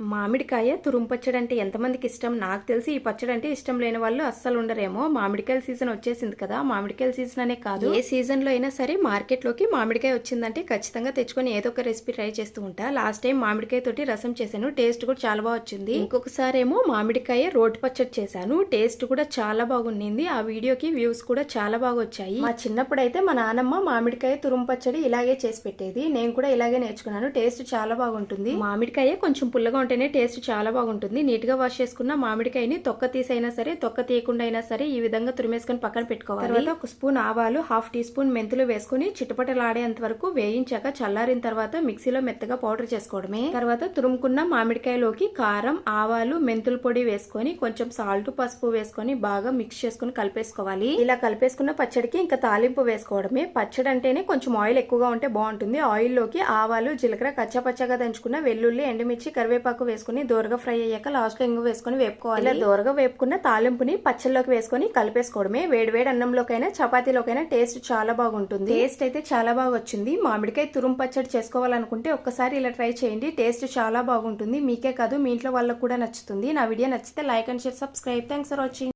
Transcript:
మామిడికాయ తురుము పచ్చడి అంటే ఎంతమందికి ఇష్టం? నాకు తెలిసి ఈ పచ్చడి అంటే ఇష్టం లేని వాళ్ళు అస్సలు ఉండరేమో. మామిడికాయల సీజన్ వచ్చేసింది కదా. మామిడికాయల సీజన్ అనే కాదు. ఏ సీజన్లో అయినా సరే మార్కెట్లోకి మామిడికాయ వచ్చిందంటే ఖచ్చితంగా తెచ్చుకొని ఏదో ఒక రెసిపీ ట్రై చేస్తూ ఉంటా. లాస్ట్ టైం మామిడికాయ తోటి రసం చేశాను. టేస్ట్ కూడా చాలా బాగా వచ్చింది. ఇంకొకసారి ఏమో మామిడికాయ రోటి పచ్చడి చేశాను. టేస్ట్ కూడా చాలా బాగుండింది. ఆ వీడియోకి వ్యూస్ కూడా చాలా బాగా వచ్చాయి. మా చిన్నప్పుడు అయితే మా నానమ్మ మామిడికాయ తురుము పచ్చడి ఇలాగే చేసి పెట్టేది. నేను కూడా ఇలాగే నేర్చుకున్నాను. టేస్ట్ చాలా బాగుంటుంది. మామిడికాయ కొంచెం పుల్లగా ఉంటేనే టేస్ట్ చాలా బాగుంటుంది. నీట్గా వాష్ చేసుకున్న మామిడికాయని తొక్క తీసైనా సరే తొక్క తీయకుండా అయినా సరే ఈ విధంగా తురిమేసుకొని పక్కన పెట్టుకోవాలి. తర్వాత ఒక స్పూన్ ఆవాలు హాఫ్ టీ స్పూన్ మెంతులు వేసుకుని చిటపటలాడేంత వరకు వేయించాక చల్లారిన తర్వాత మిక్సీలో మెత్తగా పౌడర్ చేసుకోవడమే. తర్వాత తురుముకున్న మామిడికాయలోకి కారం ఆవాలు మెంతుల పొడి వేసుకొని కొంచెం సాల్ట్ పసుపు వేసుకొని బాగా మిక్స్ చేసుకుని కలిపేసుకోవాలి. ఇలా కలిపేసుకున్న పచ్చడికి ఇంకా తాలింపు వేసుకోవడమే. పచ్చడి అంటేనే కొంచెం ఆయిల్ ఎక్కువగా ఉంటే బాగుంటుంది. ఆయిల్లోకి ఆవాలు జీలకర్ర కచ్చపచ్చగా దంచుకున్న వెల్లుల్లి ఎండుమిర్చి కరివేపాకు వేసుకుని దోరగా ఫ్రై అయ్యాక లాస్ట్లో ఇంగు వేసుకుని వేపుకోవాలి. ఇలా దోరగా వేపుకున్న తాలింపుని పచ్చళ్ళలోకి వేసుకొని కలిపేసుకోవడమే. వేడి వేడి అన్నంలోకైనా చపాతీలోకైనా టేస్ట్ చాలా బాగుంటుంది. టేస్ట్ అయితే చాలా బాగా వచ్చింది మామిడికాయ తురుము పచ్చడి చేసుకోవాలనుకుంటే ఒక్కసారి ఇలా ట్రై చేయండి. టేస్ట్ చాలా బాగుంటుంది. మీకే కాదు మీ ఇంట్లో వాళ్ళకు కూడా నచ్చుతుంది. నా వీడియో నచ్చితే like and share subscribe. Thanks for watching.